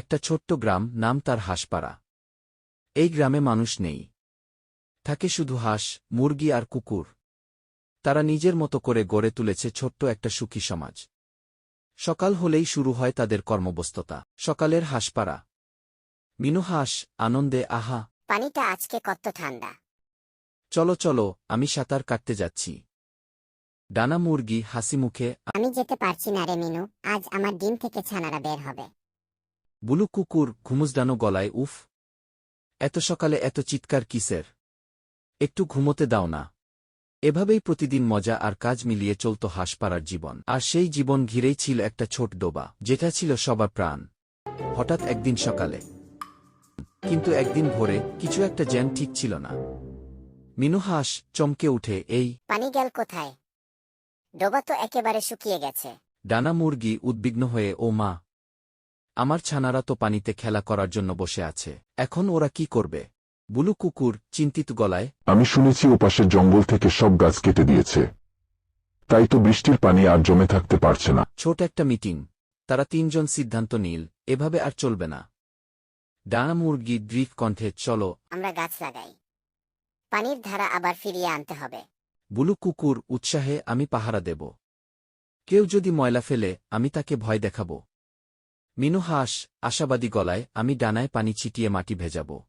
একটা ছোট্ট গ্রাম নাম তার হাঁসপাড়া। এই গ্রামে মানুষ নেই। থাকে শুধু হাঁস মুরগি আর কুকুর। তারা নিজের মতো করে গড়ে তুলেছে ছোট্ট একটা সুখী সমাজ। সকাল হলেই শুরু হয় তাদের কর্মব্যস্ততা। সকালের হাঁসপাড়া। মিনু হাঁস আনন্দে আহা। পানিটা আজকে কত ঠান্ডা। চলো চলো আমি সাঁতার কাটতে যাচ্ছি। ডানা মুরগি হাসি মুখে আমি যেতে পারছি না রে মিনু আজ আমার ডিম থেকে ছানারা বের হবে। বুলু কুকুর ঘুমুসডানো গলায় উফ এত সকালে এত চিৎকার কিসের? একটু ঘুমোতে দাও না। এভাবেই প্রতিদিন মজা আর কাজ মিলিয়ে চলত হাঁসপাড়ার জীবন। আর সেই জীবন ঘিরেই ছিল একটা ছোট ডোবা যেটা ছিল সবার প্রাণ। হঠাৎ একদিন সকালে। কিন্তু একদিন ভোরে কিছু একটা জ্যান ঠিক ছিল না। মিনু হাঁস চমকে উঠে এই পানি গেল কোথায়? ডোবা তো একেবারে শুকিয়ে গেছে। ডানা মুরগি উদ্বিগ্ন হয়ে ও মা আমার ছানারা তো পানিতে খেলা করার জন্য বসে আছে। এখন ওরা কি করবে? বুলু কুকুর চিন্তিত গলায় আমি শুনেছি ওপাশের জঙ্গল থেকে সব গাছ কেটে দিয়েছে। তাই তো বৃষ্টির পানি আর জমে থাকতে পারছে না। ছোট একটা মিটিং। তারা তিনজন সিদ্ধান্ত নিল এভাবে আর চলবে না। ডানা মুরগি দ্বীপ কণ্ঠে চলো। আমরা গাছ লাগাই। পানির ধারা আবার ফিরিয়ে আনতে হবে। বুলু কুকুর উৎসাহে আমি পাহারা দেব। কেউ যদি ময়লা ফেলে আমি তাকে ভয় দেখাব। মিনু হাঁস আশাবাদী গলায়, আমি ডানায় পানি ছিটিয়ে মাটি ভেজাব।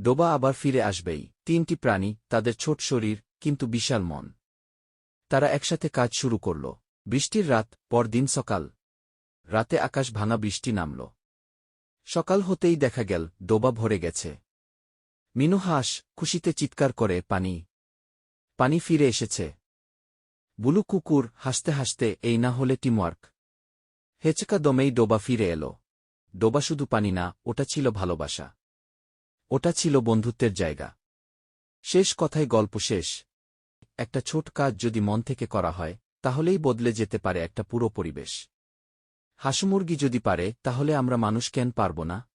ডোবা আবার ফিরে আসবেই। তিনটি প্রাণী, তাদের ছোট শরীর, কিন্তু বিশাল মন। তারা একসাথে কাজ শুরু করল। বৃষ্টির রাত, পরদিন সকাল। রাতে আকাশ ভাঙা বৃষ্টি নামল। সকাল হতেই দেখা গেল, ডোবা ভরে গেছে। মিনু হাঁস খুশিতে চিৎকার করে, পানি। পানি ফিরে এসেছে। বুলু কুকুর, হাসতে হাসতে, এই না হলে টিমওয়ার্ক। হেচকা দমেই ডোবা ফিরে এলো। ডোবা শুধু পানি না, ওটা ছিল ভালোবাসা। ওটা ছিল বন্ধুত্বের জায়গা। শেষ কথায় গল্প শেষ। একটা ছোট কাজ যদি মন থেকে করা হয়, তাহলেই বদলে যেতে পারে একটা পুরো পরিবেশ। হাসুমুরগি যদি পারে, তাহলে আমরা মানুষ কেন পারব না?